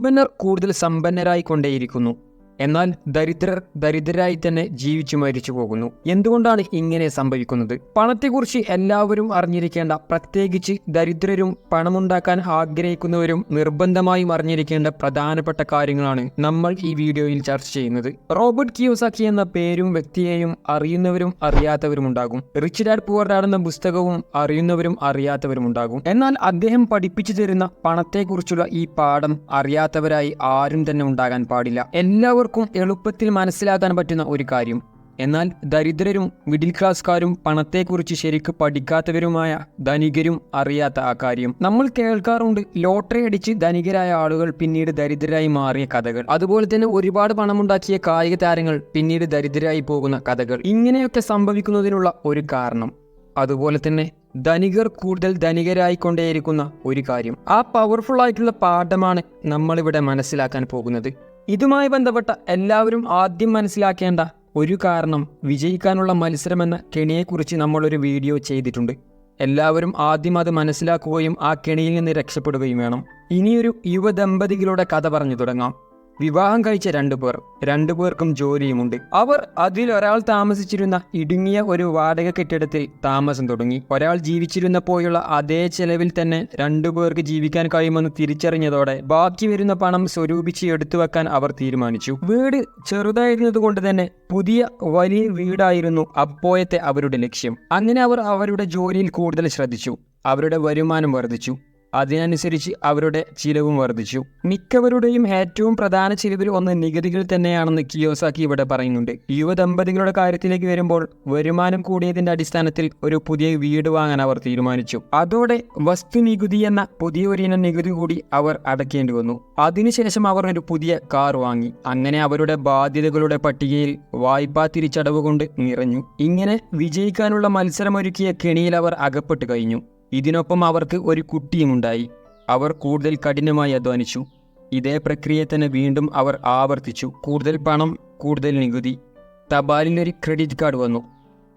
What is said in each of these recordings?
സമ്പന്നർ കൂടുതൽ സമ്പന്നരായിക്കൊണ്ടേയിരിക്കുന്നു. എന്നാൽ ദരിദ്രർ ദരിദ്രരായി തന്നെ ജീവിച്ചു മരിച്ചു പോകുന്നു. എന്തുകൊണ്ടാണ് ഇങ്ങനെ സംഭവിക്കുന്നത്? പണത്തെക്കുറിച്ച് എല്ലാവരും അറിഞ്ഞിരിക്കേണ്ട പ്രത്യേകിച്ച് ദരിദ്രരും പണമുണ്ടാക്കാൻ ആഗ്രഹിക്കുന്നവരും നിർബന്ധമായും അറിഞ്ഞിരിക്കേണ്ട പ്രധാനപ്പെട്ട കാര്യങ്ങളാണ് നമ്മൾ ഈ വീഡിയോയിൽ ചർച്ച ചെയ്യുന്നത്. റോബർട്ട് കിയോസാക്കി എന്ന പേരും വ്യക്തിയെയും അറിയുന്നവരും അറിയാത്തവരും ഉണ്ടാകും. റിച്ച് ഡാഡ് പുവർ ഡാഡ് എന്ന പുസ്തകവും അറിയുന്നവരും അറിയാത്തവരും ഉണ്ടാകും. എന്നാൽ അദ്ദേഹം പഠിപ്പിച്ചു തരുന്ന പണത്തെക്കുറിച്ചുള്ള ഈ പാഠം അറിയാത്തവരായി ആരും തന്നെ ഉണ്ടാകാൻ പാടില്ല. എല്ലാവർക്കും എളുപ്പത്തിൽ മനസ്സിലാക്കാൻ പറ്റുന്ന ഒരു കാര്യം. എന്നാൽ ദരിദ്രരും മിഡിൽ ക്ലാസ്കാരും പണത്തെക്കുറിച്ച് ശരിക്ക് പഠിക്കാത്തവരുമായ ധനികരും അറിയാത്ത ആ കാര്യം. നമ്മൾ കേൾക്കാറുണ്ട് ലോട്ടറി അടിച്ച് ധനികരായ ആളുകൾ പിന്നീട് ദരിദ്രരായി മാറിയ കഥകൾ. അതുപോലെ തന്നെ ഒരുപാട് പണമുണ്ടാക്കിയ കായിക താരങ്ങൾ പിന്നീട് ദരിദ്രരായി പോകുന്ന കഥകൾ. ഇങ്ങനെയൊക്കെ സംഭവിക്കുന്നതിനുള്ള ഒരു കാരണം. അതുപോലെ തന്നെ ധനികർ കൂടുതൽ ധനികരായിക്കൊണ്ടേയിരിക്കുന്ന ഒരു കാര്യം. ആ പവർഫുൾ ആയിട്ടുള്ള പാഠമാണ് നമ്മളിവിടെ മനസ്സിലാക്കാൻ പോകുന്നത്. ഇതുമായി ബന്ധപ്പെട്ട എല്ലാവരും ആദ്യം മനസ്സിലാക്കേണ്ട ഒരു കാരണം വിജയിക്കാനുള്ള മത്സരമെന്ന കെണിയെക്കുറിച്ച് നമ്മളൊരു വീഡിയോ ചെയ്തിട്ടുണ്ട്. എല്ലാവരും ആദ്യം അത് മനസ്സിലാക്കുകയും ആ കെണിയിൽ നിന്ന് രക്ഷപ്പെടുകയും വേണം. ഇനിയൊരു യുവദമ്പതികളുടെ കഥ പറഞ്ഞു തുടങ്ങാം. വിവാഹം കഴിച്ച രണ്ടു പേർ. രണ്ടു പേർക്കും ജോലിയുമുണ്ട്. അവർ അതിലൊരാൾ താമസിച്ചിരുന്ന ഇടുങ്ങിയ ഒരു വാടക കെട്ടിടത്തിൽ താമസം തുടങ്ങി. ഒരാൾ ജീവിച്ചിരുന്നപ്പോഴുള്ള അതേ ചെലവിൽ തന്നെ രണ്ടു പേർക്ക് ജീവിക്കാൻ കഴിയുമെന്ന് തിരിച്ചറിഞ്ഞതോടെ ബാക്കി വരുന്ന പണം സ്വരൂപിച്ച് എടുത്തു വെക്കാൻ അവർ തീരുമാനിച്ചു. വീട് ചെറുതായിരുന്നതുകൊണ്ട് തന്നെ പുതിയ വലിയ വീടായിരുന്നു അപ്പോഴത്തെ അവരുടെ ലക്ഷ്യം. അങ്ങനെ അവർ അവരുടെ ജോലിയിൽ കൂടുതൽ ശ്രദ്ധിച്ചു. അവരുടെ വരുമാനം വർദ്ധിച്ചു. അതിനനുസരിച്ച് അവരുടെ ചിലവും വർദ്ധിച്ചു. മിക്കവരുടെയും ഏറ്റവും പ്രധാന ചിലവിൽ ഒന്ന് നികുതികൾ തന്നെയാണെന്ന് കിയോസാക്കി ഇവിടെ പറയുന്നുണ്ട്. യുവദമ്പതികളുടെ കാര്യത്തിലേക്ക് വരുമ്പോൾ വരുമാനം കൂടിയതിന്റെ അടിസ്ഥാനത്തിൽ ഒരു പുതിയ വീട് വാങ്ങാൻ അവർ തീരുമാനിച്ചു. അതോടെ വസ്തുനികുതി എന്ന പുതിയ ഒരിനം നികുതി കൂടി അവർ അടയ്ക്കേണ്ടി വന്നു. അതിനുശേഷം അവർ ഒരു പുതിയ കാർ വാങ്ങി. അങ്ങനെ അവരുടെ ബാധ്യതകളുടെ പട്ടികയിൽ വായ്പാ തിരിച്ചടവ് കൊണ്ട് നിറഞ്ഞു. ഇങ്ങനെ വിജയിക്കാനുള്ള മത്സരമൊരുക്കിയ കെണിയിൽ അവർ അകപ്പെട്ടു കഴിഞ്ഞു. ഇതിനൊപ്പം അവർക്ക് ഒരു കുട്ടിയും ഉണ്ടായി. അവർ കൂടുതൽ കഠിനമായി അധ്വാനിച്ചു. ഇതേ പ്രക്രിയ തന്നെ വീണ്ടും അവർ ആവർത്തിച്ചു. കൂടുതൽ പണം കൂടുതൽ നികുതി. തപാലിനൊരു ക്രെഡിറ്റ് കാർഡ് വന്നു.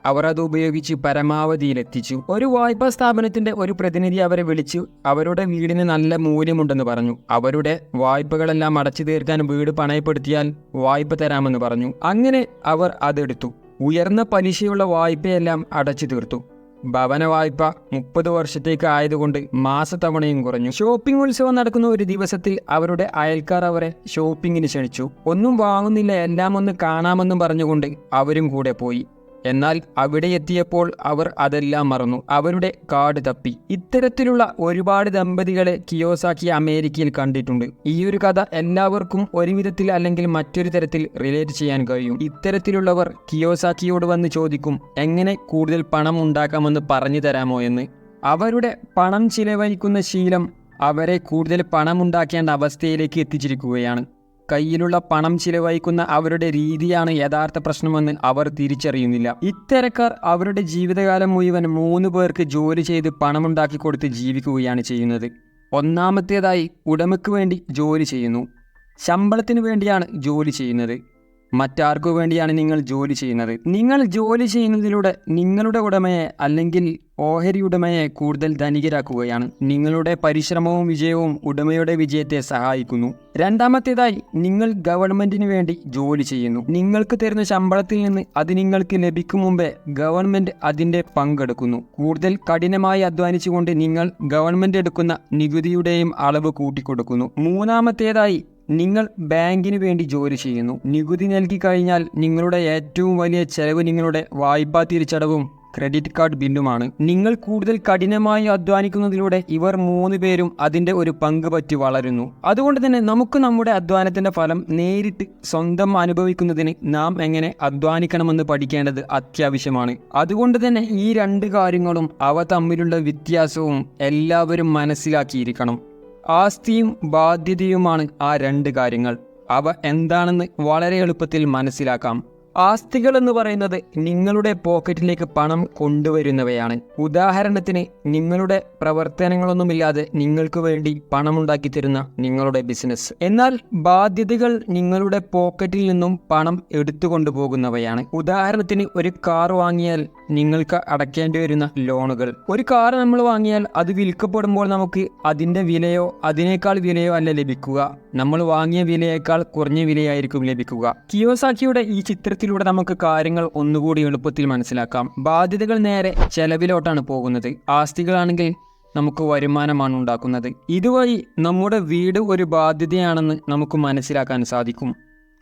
അവർ അത് ഉപയോഗിച്ച് പരമാവധിയിലെത്തിച്ചു. ഒരു വായ്പാ സ്ഥാപനത്തിന്റെ ഒരു പ്രതിനിധി അവരെ വിളിച്ചു. അവരുടെ വീടിന് നല്ല മൂല്യമുണ്ടെന്ന് പറഞ്ഞു. അവരുടെ വായ്പകളെല്ലാം അടച്ചു തീർക്കാൻ വീട് പണയപ്പെടുത്തിയാൽ വായ്പ തരാമെന്ന് പറഞ്ഞു. അങ്ങനെ അവർ അതെടുത്തു. ഉയർന്ന പലിശയുള്ള വായ്പയെല്ലാം അടച്ചു തീർത്തു. ഭവന വായ്പ മുപ്പത് വർഷത്തേക്ക് ആയതുകൊണ്ട് മാസത്തവണയും കുറഞ്ഞു. ഷോപ്പിംഗ് ഉത്സവം നടക്കുന്ന ഒരു ദിവസത്തിൽ അവരുടെ അയൽക്കാർ അവരെ ഷോപ്പിങ്ങിന് ക്ഷണിച്ചു. ഒന്നും വാങ്ങുന്നില്ല എല്ലാം ഒന്ന് കാണാമെന്നും പറഞ്ഞുകൊണ്ട് അവരും കൂടെ പോയി. എന്നാൽ അവിടെ എത്തിയപ്പോൾ അവർ അതെല്ലാം മറന്നു. അവരുടെ കാട് തപ്പി. ഇത്തരത്തിലുള്ള ഒരുപാട് ദമ്പതികളെ കിയോസാക്കി അമേരിക്കയിൽ കണ്ടിട്ടുണ്ട്. ഈ ഒരു കഥ എല്ലാവർക്കും ഒരു വിധത്തിൽ അല്ലെങ്കിൽ മറ്റൊരു തരത്തിൽ റിലേറ്റ് ചെയ്യാൻ കഴിയും. ഇത്തരത്തിലുള്ളവർ കിയോസാക്കിയോട് വന്ന് ചോദിക്കും എങ്ങനെ കൂടുതൽ പണം ഉണ്ടാക്കാമെന്ന് പറഞ്ഞു തരാമോ എന്ന്? അവരുടെ പണം ചിലവഴിക്കുന്ന ശീലം അവരെ കൂടുതൽ പണമുണ്ടാക്കേണ്ട അവസ്ഥയിലേക്ക് എത്തിച്ചിരിക്കുകയാണ്. കയ്യിലുള്ള പണം ചിലവഴിക്കുന്ന അവരുടെ രീതിയാണ് യഥാർത്ഥ പ്രശ്നമെന്ന് അവർ തിരിച്ചറിയുന്നില്ല. ഇത്തരക്കാർ അവരുടെ ജീവിതകാലം മുഴുവൻ മൂന്ന് പേർക്ക് ജോലി ചെയ്ത് പണമുണ്ടാക്കി കൊടുത്ത് ജീവിക്കുകയാണ് ചെയ്യുന്നത്. ഒന്നാമത്തേതായി ഉടമയ്ക്ക് വേണ്ടി ജോലി ചെയ്യുന്നു. ശമ്പളത്തിന് വേണ്ടിയാണ് ജോലി ചെയ്യുന്നത്. മറ്റാർക്കു വേണ്ടിയാണ് നിങ്ങൾ ജോലി ചെയ്യുന്നത്? നിങ്ങൾ ജോലി ചെയ്യുന്നതിലൂടെ നിങ്ങളുടെ ഉടമയെ അല്ലെങ്കിൽ ഓഹരി ഉടമയെ കൂടുതൽ ധനികരാക്കുകയാണ്. നിങ്ങളുടെ പരിശ്രമവും വിജയവും ഉടമയുടെ വിജയത്തെ സഹായിക്കുന്നു. രണ്ടാമത്തേതായി നിങ്ങൾ ഗവൺമെന്റിന് വേണ്ടി ജോലി ചെയ്യുന്നു. നിങ്ങൾക്ക് തരുന്ന ശമ്പളത്തിൽ നിന്ന് അത് നിങ്ങൾക്ക് ലഭിക്കും മുമ്പേ ഗവൺമെന്റ് അതിന്റെ പങ്കെടുക്കുന്നു. കൂടുതൽ കഠിനമായി അധ്വാനിച്ചുകൊണ്ട് നിങ്ങൾ ഗവൺമെന്റ് എടുക്കുന്ന നികുതിയുടെയും അളവ് കൂട്ടിക്കൊടുക്കുന്നു. മൂന്നാമത്തേതായി നിങ്ങൾ ബാങ്കിന് വേണ്ടി ജോലി ചെയ്യുന്നു. നികുതി നൽകി കഴിഞ്ഞാൽ നിങ്ങളുടെ ഏറ്റവും വലിയ ചെലവ് നിങ്ങളുടെ വായ്പാ തിരിച്ചടവും ക്രെഡിറ്റ് കാർഡ് ബില്ലുമാണ്. നിങ്ങൾ കൂടുതൽ കഠിനമായി അധ്വാനിക്കുന്നതിലൂടെ ഇവർ മൂന്ന് പേരും അതിന്റെ ഒരു പങ്ക് പറ്റി വളരുന്നു. അതുകൊണ്ട് തന്നെ നമുക്ക് നമ്മുടെ അധ്വാനത്തിന്റെ ഫലം നേരിട്ട് സ്വന്തം അനുഭവിക്കുന്നതിന് നാം എങ്ങനെ അധ്വാനിക്കണമെന്ന് പഠിക്കേണ്ടത് അത്യാവശ്യമാണ്. അതുകൊണ്ട് തന്നെ ഈ രണ്ട് കാര്യങ്ങളും അവ തമ്മിലുള്ള വ്യത്യാസവും എല്ലാവരും മനസ്സിലാക്കിയിരിക്കണം. ആസ്തിയും ബാധ്യതയുമാണ് ആ രണ്ട് കാര്യങ്ങൾ. അവ എന്താണെന്ന് വളരെ എളുപ്പത്തിൽ മനസ്സിലാക്കാം. ആസ്തികൾ എന്ന് പറയുന്നത് നിങ്ങളുടെ പോക്കറ്റിലേക്ക് പണം കൊണ്ടുവരുന്നവയാണ്. ഉദാഹരണത്തിന് നിങ്ങളുടെ പ്രവർത്തനങ്ങളൊന്നുമില്ലാതെ നിങ്ങൾക്ക് വേണ്ടി പണമുണ്ടാക്കി തരുന്ന നിങ്ങളുടെ ബിസിനസ് എന്നാൽ ബാധ്യതകൾ നിങ്ങളുടെ പോക്കറ്റിൽ നിന്നും പണം എടുത്തു കൊണ്ടുപോകുന്നവയാണ് ഉദാഹരണത്തിന് ഒരു കാർ വാങ്ങിയാൽ നിങ്ങൾക്ക് അടയ്ക്കേണ്ടി വരുന്ന ലോണുകൾ. ഒരു കാർ നമ്മൾ വാങ്ങിയാൽ അത് വിൽക്കപ്പെടുമ്പോൾ നമുക്ക് അതിന്റെ വിലയോ അതിനേക്കാൾ വിലയോ അല്ല ലഭിക്കുക. നമ്മൾ വാങ്ങിയ വിലയേക്കാൾ കുറഞ്ഞ വിലയായിരിക്കും ലഭിക്കുക. കിയോസാക്കിയുടെ ഈ ചിത്രത്തിലൂടെ നമുക്ക് കാര്യങ്ങൾ ഒന്നുകൂടി എളുപ്പത്തിൽ മനസ്സിലാക്കാം. ബാധ്യതകൾ നേരെ ചെലവിലോട്ടാണ് പോകുന്നത്. ആസ്തികളാണെങ്കിൽ നമുക്ക് വരുമാനമാണ് ഉണ്ടാക്കുന്നത്. ഇതുവഴി നമ്മുടെ വീട് ഒരു ബാധ്യതയാണെന്ന് നമുക്ക് മനസ്സിലാക്കാൻ സാധിക്കും.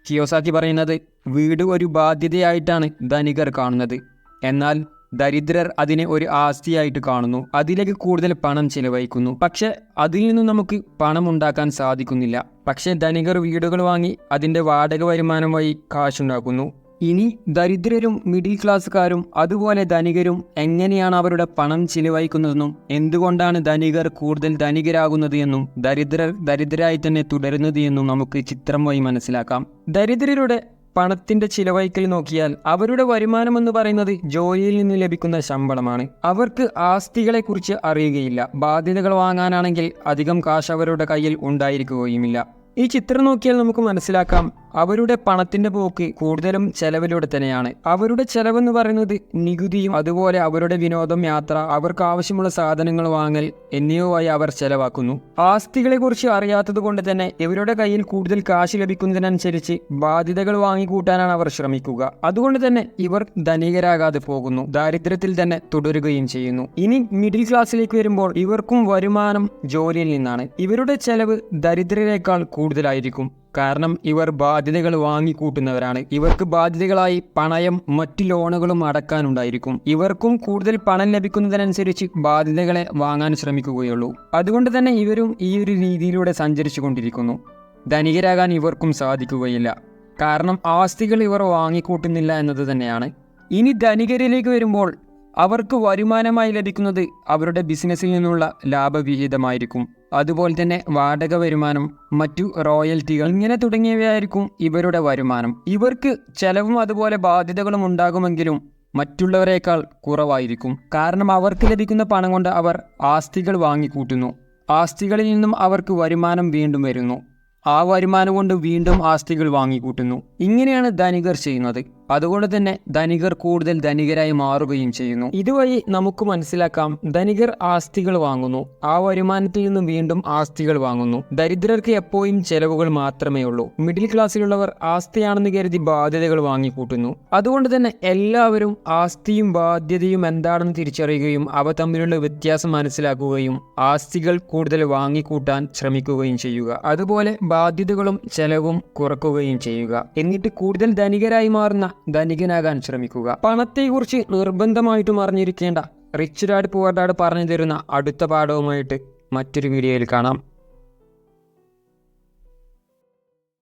കിയോസാക്കി പറയുന്നത് വീട് ഒരു ബാധ്യതയായിട്ടാണ് ധനികർ കാണുന്നത്. എന്നാൽ ദരിദ്രർ അതിനെ ഒരു ആസ്തിയായിട്ട് കാണുന്നു. അതിലേക്ക് കൂടുതൽ പണം ചിലവഴിക്കുന്നു. പക്ഷെ അതിൽ നിന്നും നമുക്ക് പണം ഉണ്ടാക്കാൻ സാധിക്കുന്നില്ല. പക്ഷേ ധനികർ വീടുകൾ വാങ്ങി അതിന്റെ വാടക വരുമാനം വഴി കാശുണ്ടാക്കുന്നു. ഇനി ദരിദ്രരും മിഡിൽ ക്ലാസ്സുകാരും അതുപോലെ ധനികരും എങ്ങനെയാണ് അവരുടെ പണം ചിലവഴിക്കുന്നതെന്നും എന്തുകൊണ്ടാണ് ധനികർ കൂടുതൽ ധനികരാകുന്നത് എന്നും ദരിദ്രർ ദരിദ്രരായി തന്നെ തുടരുന്നത് എന്നും നമുക്ക് ചിത്രം വഴി മനസ്സിലാക്കാം. ദരിദ്രരുടെ പണത്തിന്റെ ചിലവഴിക്കൽ നോക്കിയാൽ അവരുടെ വരുമാനം എന്ന് പറയുന്നത് ജോലിയിൽ നിന്ന് ലഭിക്കുന്ന ശമ്പളമാണ്. അവർക്ക് ആസ്തികളെക്കുറിച്ച് അറിയുകയില്ല. ബാധ്യതകൾ വാങ്ങാനാണെങ്കിൽ അധികം കാശ് അവരുടെ കയ്യിൽ ഉണ്ടായിരിക്കുകയുമില്ല. ഈ ചിത്രം നോക്കിയാൽ നമുക്ക് മനസ്സിലാക്കാം അവരുടെ പണത്തിന്റെ പോക്ക് കൂടുതലും ചെലവിലൂടെ തന്നെയാണ്. അവരുടെ ചെലവെന്ന് പറയുന്നത് നികുതിയും അതുപോലെ അവരുടെ വിനോദം യാത്ര അവർക്ക് ആവശ്യമുള്ള സാധനങ്ങൾ വാങ്ങൽ എന്നിവയായി അവർ ചെലവാക്കുന്നു. ആസ്തികളെ കുറിച്ച് അറിയാത്തത് കൊണ്ട് തന്നെ ഇവരുടെ കയ്യിൽ കൂടുതൽ കാശ് ലഭിക്കുന്നതിനനുസരിച്ച് ബാധ്യതകൾ വാങ്ങിക്കൂട്ടാനാണ് അവർ ശ്രമിക്കുക. അതുകൊണ്ട് തന്നെ ഇവർ ധനികരാകാതെ പോകുന്നു. ദാരിദ്ര്യത്തിൽ തന്നെ തുടരുകയും ചെയ്യുന്നു. ഇനി മിഡിൽ ക്ലാസ്സിലേക്ക് വരുമ്പോൾ ഇവർക്കും വരുമാനം ജോലിയിൽ നിന്നാണ്. ഇവരുടെ ചെലവ് ദരിദ്രരെക്കാൾ കൂടുതലായിരിക്കും. കാരണം ഇവർ ബാധ്യതകൾ വാങ്ങിക്കൂട്ടുന്നവരാണ്. ഇവർക്ക് ബാധ്യതകളായി പണയം മറ്റു ലോണുകളും അടക്കാനുണ്ടായിരിക്കും. ഇവർക്കും കൂടുതൽ പണം ലഭിക്കുന്നതിനനുസരിച്ച് ബാധ്യതകളെ വാങ്ങാൻ ശ്രമിക്കുകയുള്ളൂ. അതുകൊണ്ട് തന്നെ ഇവരും ഈ ഒരു രീതിയിലൂടെ സഞ്ചരിച്ചു കൊണ്ടിരിക്കുന്നു ധനികരാകാൻ ഇവർക്കും സാധിക്കുകയില്ല. കാരണം ആസ്തികൾ ഇവർ വാങ്ങിക്കൂട്ടുന്നില്ല എന്നത് തന്നെയാണ്. ഇനി ധനികരിലേക്ക് വരുമ്പോൾ അവർക്ക് വരുമാനമായി ലഭിക്കുന്നത് അവരുടെ ബിസിനസ്സിൽ നിന്നുള്ള ലാഭവിഹിതമായിരിക്കും. അതുപോലെ തന്നെ വാടക വരുമാനം മറ്റു റോയൽറ്റികൾ ഇങ്ങനെ തുടങ്ങിയവയായിരിക്കും ഇവരുടെ വരുമാനം. ഇവർക്ക് ചെലവും അതുപോലെ ബാധ്യതകളും ഉണ്ടാകുമെങ്കിലും മറ്റുള്ളവരെക്കാൾ കുറവായിരിക്കും. കാരണം അവർക്ക് ലഭിക്കുന്ന പണം കൊണ്ട് അവർ ആസ്തികൾ വാങ്ങിക്കൂട്ടുന്നു. ആസ്തികളിൽ നിന്നും അവർക്ക് വരുമാനം വീണ്ടും വരുന്നു. ആ വരുമാനം കൊണ്ട് വീണ്ടും ആസ്തികൾ വാങ്ങിക്കൂട്ടുന്നു. ഇങ്ങനെയാണ് ധനികർ ചെയ്യുന്നത്. അതുകൊണ്ട് തന്നെ ധനികർ കൂടുതൽ ധനികരായി മാറുകയും ചെയ്യുന്നു. ഇതുവഴി നമുക്ക് മനസ്സിലാക്കാം ധനികർ ആസ്തികൾ വാങ്ങുന്നു. ആ വരുമാനത്തിൽ നിന്നും വീണ്ടും ആസ്തികൾ വാങ്ങുന്നു. ദരിദ്രർക്ക് എപ്പോഴും ചെലവുകൾ മാത്രമേ ഉള്ളൂ. മിഡിൽ ക്ലാസ്സിലുള്ളവർ ആസ്തിയാണെന്ന് കരുതി ബാധ്യതകൾ വാങ്ങിക്കൂട്ടുന്നു. അതുകൊണ്ട് തന്നെ എല്ലാവരും ആസ്തിയും ബാധ്യതയും എന്താണെന്ന് തിരിച്ചറിയുകയും അവ തമ്മിലുള്ള വ്യത്യാസം മനസ്സിലാക്കുകയും ആസ്തികൾ കൂടുതൽ വാങ്ങിക്കൂട്ടാൻ ശ്രമിക്കുകയും ചെയ്യുക. അതുപോലെ ബാധ്യതകളും ചെലവും കുറക്കുകയും ചെയ്യുക. എന്നിട്ട് കൂടുതൽ ധനികരായി മാറുന്ന ധനികനാകാൻ ശ്രമിക്കുക. പണത്തെക്കുറിച്ച് നിർബന്ധമായിട്ടും അറിഞ്ഞിരിക്കേണ്ട റിച്ച് ഡാഡ് പുവർ ഡാഡ് പറഞ്ഞു തരുന്ന അടുത്ത പാഠവുമായിട്ട് മറ്റൊരു വീഡിയോയിൽ കാണാം.